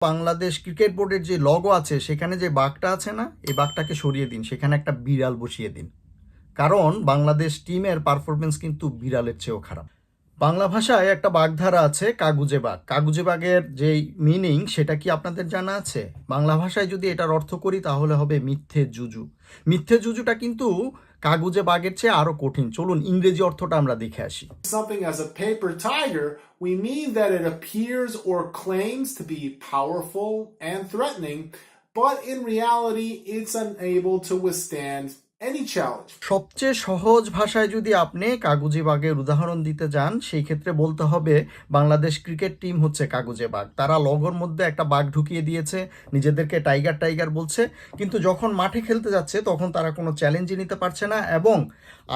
Bangladesh cricket বোর্ডের যে logo আছে, সেখানে যে বাঘটা আছে না, এই বাঘটাকে সরিয়ে দিন। সেখানে একটা বিড়াল বসিয়ে দিন। কারণ বাংলাদেশ টিমের পারফরমেন্স কিন্তু বিড়ালের চেয়েও খারাপ। বাংলা ভাষায় একটা বাগধারা আছে, কাগুজে বাঘ। কাগুজে বাঘের যে মিনিং সেটা কি আপনাদের জানা আছে? বাংলা ভাষায় যদি এটার অর্থ করি, তাহলে হবে মিথ্যে জুজু। মিথ্যে জুজুটা কিন্তু কাগুজে বাঘের চেয়ে আরো কঠিন চলুন ইংরেজি অর্থটা আমরা দেখে আসি something as a paper tiger, we mean that it appears or claims to be powerful and threatening, but in reality, it's unable to withstand any challenge. সবচেয়ে সহজ ভাষায় যদি আপনি কাগুজে বাঘের উদাহরণ দিতে যান, সেই ক্ষেত্রে বলতে হবে বাংলাদেশ ক্রিকেট টিম হচ্ছে কাগুজে বাঘ। তারা লগর মধ্যে একটা বাঘ ঢুকিয়ে দিয়েছে, নিজেদেরকে টাইগার টাইগার বলছে, কিন্তু যখন মাঠে খেলতে যাচ্ছে, তখন তারা কোনো চ্যালেঞ্জই নিতে পারছে না এবং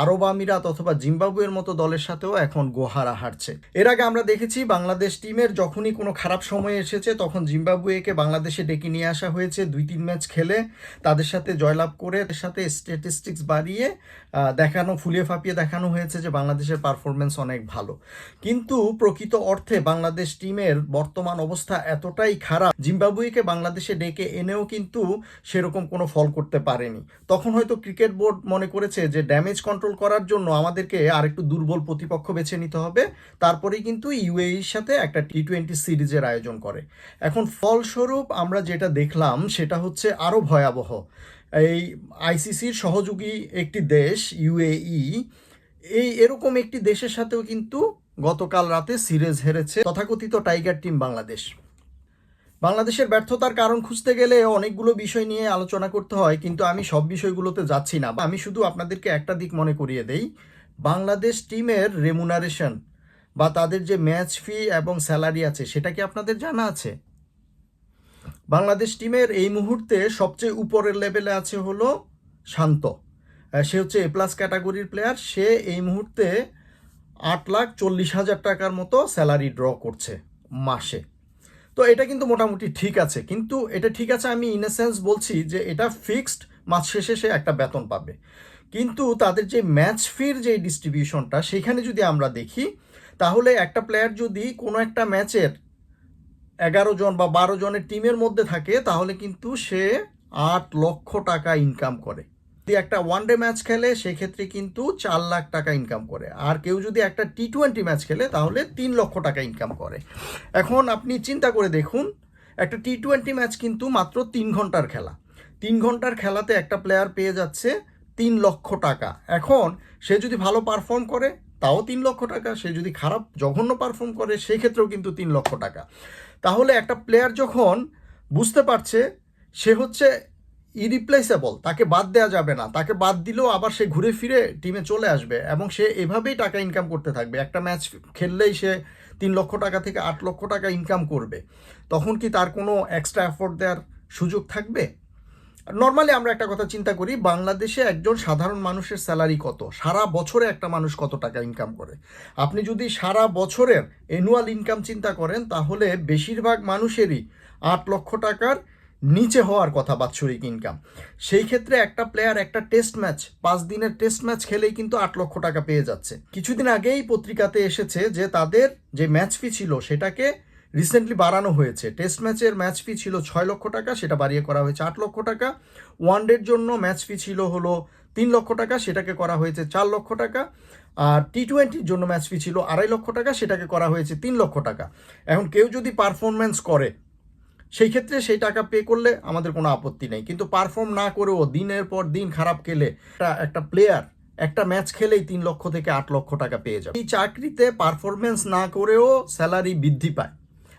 আরব আমিরাত অথবা জিম্বাবুয়ের মতো দলের সাথেও এখন গোহারা হারছে। এর আগে আমরা দেখেছি বাংলাদেশ টিমের যখনই কোনো খারাপ সময় এসেছে, তখন জিম্বাবুয়েকে বাংলাদেশে ডেকে নিয়ে আসা হয়েছে দুই তিন ম্যাচ খেলে তাদের সাথে জয়লাভ করে, তাদের সাথে স্ট্যাটিস্টিক্স বাড়িয়ে দেখানো, ফুলিয়ে ফাঁপিয়ে দেখানো হয়েছে যে বাংলাদেশের পারফরমেন্স অনেক ভালো। কিন্তু প্রকৃত অর্থে বাংলাদেশ টিমের বর্তমান অবস্থা এতটাই খারাপ, জিম্বাবুয়েকে বাংলাদেশে ডেকে এনেও কিন্তু সেরকম কোনো ফল করতে পারেনি। তখন হয়তো ক্রিকেট বোর্ড মনে করেছে যে ড্যামেজ কন্ট্রোল করার জন্য আমাদেরকে আরেকটু দুর্বল প্রতিপক্ষ বেছে নিতে হবে। তারপরেই কিন্তু ইউএইর সাথে একটা টি টোয়েন্টি সিরিজের আয়োজন করে। এখন ফলস্বরূপ আমরা যেটা দেখলাম সেটা হচ্ছে আরও ভয়াবহ। এই আইসিসির সহযোগী একটি দেশ ইউএই এই এরকম একটি দেশের সাথেও কিন্তু গতকাল রাতে সিরিজ হেরেছে তথাকথিত টাইগার টিম বাংলাদেশ। বাংলাদেশের ব্যর্থতার কারণ খুঁজতে গেলে অনেকগুলো বিষয় নিয়ে আলোচনা করতে হয়, কিন্তু আমি সব বিষয়গুলোতে যাচ্ছি না। আমি শুধু আপনাদেরকে একটা দিক মনে করিয়ে দেই। বাংলাদেশ টিমের রেমুনারেশন বা তাদের যে ম্যাচ ফি এবং স্যালারি আছে, সেটা কি আপনাদের জানা আছে? বাংলাদেশ টিমের এই মুহূর্তে সবচেয়ে উপরের লেভেলে আছে হলো শান্ত। সে হচ্ছে এ প্লাস ক্যাটাগরির প্লেয়ার সে এই মুহূর্তে আট লাখ চল্লিশ হাজার টাকার মতো স্যালারি ড্র করছে মাসে। তো এটা কিন্তু মোটামুটি ঠিক আছে। কিন্তু এটা ঠিক আছে আমি ইন সেন্স বলছি যে এটা ফিক্সড মাস শেষে সে একটা বেতন পাবে। কিন্তু তাদের যে ম্যাচ ফির যে ডিস্ট্রিবিউশনটা সেখানে যদি আমরা দেখি, তাহলে একটা প্লেয়ার যদি কোনো একটা ম্যাচের এগারো জন বা বারো জনের টিমের মধ্যে থাকে, তাহলে কিন্তু সে আট লক্ষ টাকা ইনকাম করে। যদি একটা ওয়ান ডে ম্যাচ খেলে, সেক্ষেত্রে কিন্তু চার লাখ টাকা ইনকাম করে। আর কেউ যদি একটা টি টোয়েন্টি ম্যাচ খেলে, তাহলে তিন লক্ষ টাকা ইনকাম করে। এখন আপনি চিন্তা করে দেখুন, একটা টি টোয়েন্টি ম্যাচ কিন্তু মাত্র তিন ঘণ্টার খেলা। তিন ঘণ্টার খেলাতে একটা প্লেয়ার পেয়ে যাচ্ছে তিন লক্ষ টাকা। এখন সে যদি ভালো পারফর্ম করে তাও তিন লক্ষ টাকা, সে যদি খারাপ, জঘন্য পারফর্ম করে, সেক্ষেত্রেও কিন্তু তিন লক্ষ টাকা। তাহলে একটা প্লেয়ার যখন বুঝতে পারছে, সে হচ্ছে ইরিপ্লেসেবল তাকে বাদ দেওয়া যাবে না। তাকে বাদ দিলেও আবার সে ঘুরে ফিরে টিমে চলে আসবে এবং সে এভাবেই টাকা ইনকাম করতে থাকবে। একটা ম্যাচ খেললেই সে তিন লক্ষ টাকা থেকে আট লক্ষ টাকা ইনকাম করবে। তখন কি তার কোনো এক্সট্রা এফোর্ট দেওয়ার সুযোগ থাকবে? নর্মালি আমরা একটা কথা চিন্তা করি, বাংলাদেশে একজন সাধারণ মানুষের স্যালারি কত? সারা বছরে একটা মানুষ কত টাকা ইনকাম করে? আপনি যদি সারা বছরের অ্যানুয়াল ইনকাম চিন্তা করেন, তাহলে বেশিরভাগ মানুষেরই আট লক্ষ টাকার নিচে হওয়ার কথা বাৎসরিক ইনকাম সেই ক্ষেত্রে একটা প্লেয়ার একটা টেস্ট ম্যাচ পাঁচ দিনের টেস্ট ম্যাচ খেলেই কিন্তু আট লক্ষ টাকা পেয়ে যাচ্ছে। কিছুদিন আগেই পত্রিকাতে এসেছে যে তাদের যে ম্যাচ ফি ছিল, সেটাকে রিসেন্টলি বাড়ানো হয়েছে। টেস্ট ম্যাচের ম্যাচ ফি ছিল ছয় লক্ষ টাকা, সেটা বাড়িয়ে করা হয়েছে আট লক্ষ টাকা। ওয়ান ডের জন্য ম্যাচ ফি ছিল হলো তিন লক্ষ টাকা, সেটাকে করা হয়েছে চার লক্ষ টাকা। আর টি টোয়েন্টির জন্য ম্যাচ ফি ছিল আড়াই লক্ষ টাকা, সেটাকে করা হয়েছে তিন লক্ষ টাকা। এখন কেউ যদি পারফরমেন্স করে, সেই ক্ষেত্রে সেই টাকা পে করলে আমাদের কোনো আপত্তি নেই। কিন্তু পারফর্ম না করেও দিনের পর দিন খারাপ খেলে একটা প্লেয়ার একটা ম্যাচ খেলেই তিন লক্ষ থেকে আট লক্ষ টাকা পেয়ে যাবে। এই চাকরিতে পারফরমেন্স না করেও স্যালারি বৃদ্ধি পায়।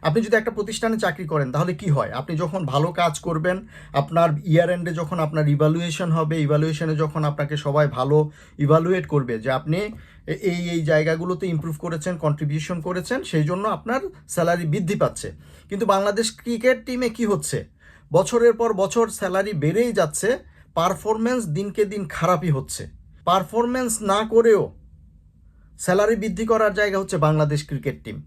আপনি যদি একটা প্রতিষ্ঠানে চাকরি করেন, তাহলে কি হয়? আপনি যখন ভালো কাজ করবেন, আপনার ইয়ার এন্ডে যখন আপনার ইভালুয়েশন হবে ইভালুয়েশনে যখন আপনাকে সবাই ভালো ইভালুয়েট করবে যে আপনি এই এই জায়গাগুলোতে ইমপ্রুভ করেছেন কন্ট্রিবিউশন করেছেন, সেই জন্য আপনার স্যালারি বৃদ্ধি পাচ্ছে। কিন্তু বাংলাদেশ ক্রিকেট টিমে কি হচ্ছে? বছরের পর বছর স্যালারি বেড়েই যাচ্ছে পারফরমেন্স দিনকে দিন খারাপই হচ্ছে। পারফরমেন্স না করেও স্যালারি বৃদ্ধি করার জায়গা হচ্ছে বাংলাদেশ ক্রিকেট টিম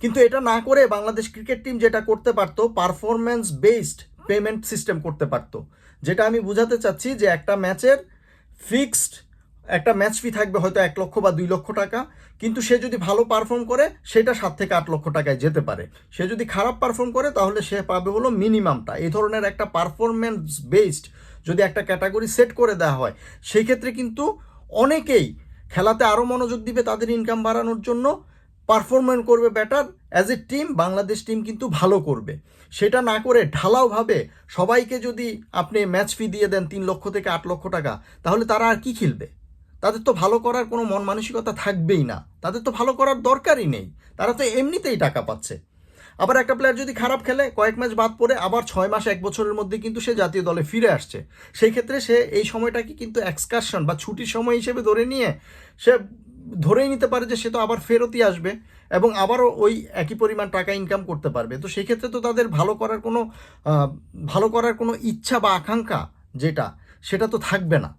কিন্তু এটা না করে বাংলাদেশ ক্রিকেট টিম যেটা করতে পারতো পারফরমেন্স বেসড পেমেন্ট সিস্টেম করতে পারতো। যেটা আমি বুঝাতে চাচ্ছি যে একটা ম্যাচের ফিক্সড একটা ম্যাচ ফি থাকবে হয়তো এক লক্ষ বা দুই লক্ষ টাকা, কিন্তু সে যদি ভালো পারফর্ম করে, সেটা সাত থেকে আট লক্ষ টাকায় যেতে পারে। সে যদি খারাপ পারফর্ম করে, তাহলে সে পাবে হলো মিনিমামটা এই ধরনের একটা পারফরমেন্স বেসড যদি একটা ক্যাটাগরি সেট করে দেওয়া হয় সেই ক্ষেত্রে কিন্তু অনেকেই খেলাতে আরও মনোযোগ দিবে তাদের ইনকাম বাড়ানোর জন্য। পারফরমেন্স করবে better as a team Bangladesh team কিন্তু ভালো করবে। সেটা না করে ঢালাওভাবে সবাইকে যদি আপনি ম্যাচ ফি দিয়ে দেন তিন লক্ষ থেকে আট লক্ষ টাকা, তাহলে তারা আর কি খেলবে? তাদের তো ভালো করার কোনো মন মানসিকতা থাকবেই না। তাদের তো ভালো করার দরকারই নেই। তারা তো এমনিতেই টাকা পাচ্ছে। আবার একটা প্লেয়ার যদি খারাপ খেলে, কয়েক ম্যাচ বাদ পড়ে আবার ছয় মাস, এক বছরের মধ্যে কিন্তু সে জাতীয় দলে ফিরে আসছে। সেই ক্ষেত্রে সে এই সময়টাকে কিন্তু এক্সকারশন বা ছুটির সময় হিসেবে ধরে নিয়ে সে ধরেই নিতে পারে যে সে তো আবার ফেরতই আসবে এবং আবারও ওই একই পরিমাণ টাকা ইনকাম করতে পারবে। তো সেই ক্ষেত্রে তো তাদের ভালো করার কোনো ভালো করার কোনো ইচ্ছা বা আকাঙ্ক্ষা যেটা, সেটা তো থাকবে না।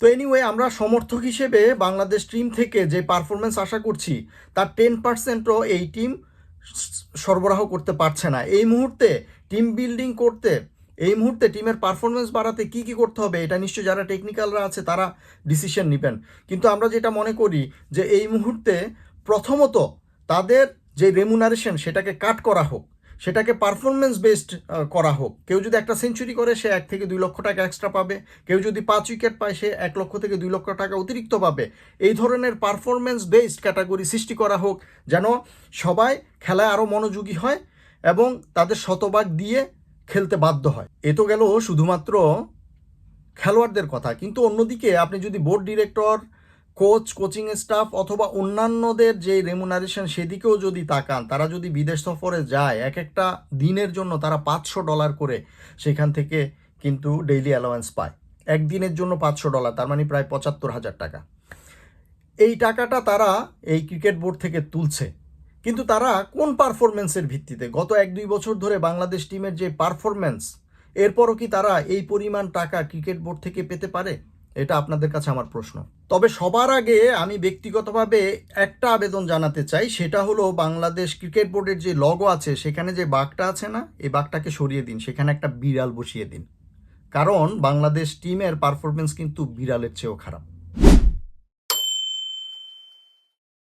তো এনিওয়ে আমরা সমর্থক হিসেবে বাংলাদেশ টিম থেকে যে পারফরমেন্স আশা করছি, তার টেন পার্সেন্টও এই টিম সরবরাহ করতে পারছে না। এই মুহূর্তে টিম বিল্ডিং করতে এই মুহূর্তে টিমের পারফরমেন্স বাড়াতে কি কি করতে হবে, এটা নিশ্চয়ই যারা টেকনিক্যালরা আছে তারা ডিসিশন নেবেন। কিন্তু আমরা যেটা মনে করি যে এই মুহূর্তে প্রথমত তাদের যে রেমুনারেশন সেটাকে কাট করা হোক, সেটাকে পারফরমেন্স বেসড করা হোক। কেউ যদি একটা সেঞ্চুরি করে, সে এক থেকে দুই লক্ষ টাকা এক্সট্রা পাবে। কেউ যদি পাঁচ উইকেট পায়, সে এক লক্ষ থেকে দুই লক্ষ টাকা অতিরিক্ত পাবে। এই ধরনের পারফরমেন্স বেসড ক্যাটাগরি সৃষ্টি করা হোক, যেন সবাই খেলায় আরও মনোযোগী হয় এবং তাদের শতভাগ দিয়ে খেলতে বাধ্য হয়। এ তো গেল শুধুমাত্র খেলোয়াড়দের কথা। কিন্তু অন্যদিকে আপনি যদি board director coach coaching staff অথবা অন্যান্যদের যে রেমুনারেশন সেদিকেও যদি তাকান, তারা যদি বিদেশ সফরে যায়, এক একটা দিনের জন্য তারা পাঁচশো ডলার করে সেখান থেকে কিন্তু ডেইলি অ্যালাওয়েন্স পায়। একদিনের জন্য পাঁচশো ডলার তার মানে প্রায় পঁচাত্তর হাজার টাকা। এই টাকাটা তারা এই ক্রিকেট বোর্ড থেকে তুলছে। কিন্তু তারা কোন পারফরমেন্সের ভিত্তিতে? গত এক দুই বছর ধরে বাংলাদেশ টিমের যে পারফরমেন্স এরপরও কি তারা এই পরিমাণ টাকা ক্রিকেট বোর্ড থেকে পেতে পারে? এটা আপনাদের কাছে আমার প্রশ্ন। তবে সবার আগে আমি ব্যক্তিগতভাবে একটা আবেদন জানাতে চাই, সেটা হলো বাংলাদেশ ক্রিকেট বোর্ডের যে লগো আছে, সেখানে যে বাঘটা আছে না, এই বাঘটাকে সরিয়ে দিন, সেখানে একটা বিড়াল বসিয়ে দিন। কারণ বাংলাদেশ টিমের পারফরমেন্স কিন্তু বিড়ালের চেয়েও খারাপ।